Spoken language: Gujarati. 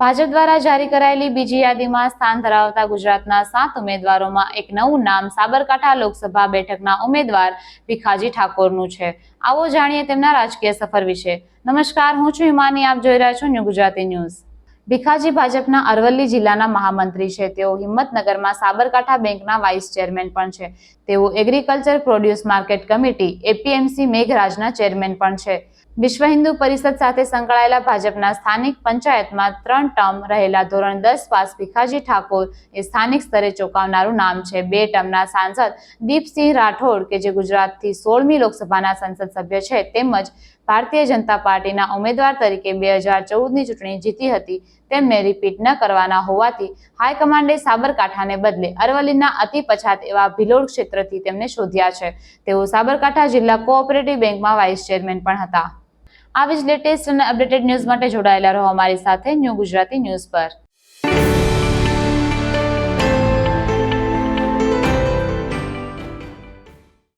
ભાજપ દ્વારા જારી કરાયેલી બીજી યાદીમાં સ્થાન ધરાવતા ગુજરાતના સાત ઉમેદવારોમાં એક નવું નામ સાબરકાંઠા લોકસભા બેઠકના ઉમેદવાર ભીખાજી ઠાકોરનું છે. આવો જાણીએ તેમના રાજકીય સફર વિશે. નમસ્કાર, હું છું હિમાની. આપ જોઈ રહ્યા છો ન્યૂ ગુજરાતી ન્યૂઝ. ભીખાજી ભાજપના અરવલ્લી જિલ્લાના મહામંત્રી છે. તેઓ હિંમતનગરમાં સાબરકાંઠા બેંકના વાઇસ ચેરમેન પણ છે. તેઓ agriculture produce market committee, APMC મેઘરાજના chairman પણ છે. વિશ્વ હિન્દુ પરિષદ સાથે સંકળાયેલા ભાજપના સ્થાનિક પંચાયતમાં ત્રણ ટર્મ રહેલા ધોરણ દસ પાસ ભીખાજી ઠાકોર એ સ્થાનિક સ્તરે ચોંકાવનારું નામ છે. બે ટર્મના સાંસદ દીપસિંહ રાઠોડ, કે જે ગુજરાતથી સોળમી લોકસભાના સંસદ સભ્ય છે, તેમજ ભારતીય જનતા પાર્ટીના ઉમેદવાર તરીકે બે હજાર ચૌદની ચૂંટણી જીતી હતી. તેમને રિપીટ ન કરવાના હોવાથી હાઈકમાન્ડે સાબરકાંઠાને બદલે અરવલ્લીના અતિ પછાત એવા ભિલોડ ક્ષેત્રથી તેમને શોધ્યા છે. તેઓ સાબરકાંઠા જિલ્લા કોઓપરેટિવ બેંકમાં વાઇસ ચેરમેન પણ હતા. આવી જ લેટેસ્ટ અને અપડેટેડ ન્યૂઝ માટે જોડાયેલા રહો અમારી સાથે ન્યૂ ગુજરાતી ન્યૂઝ પર.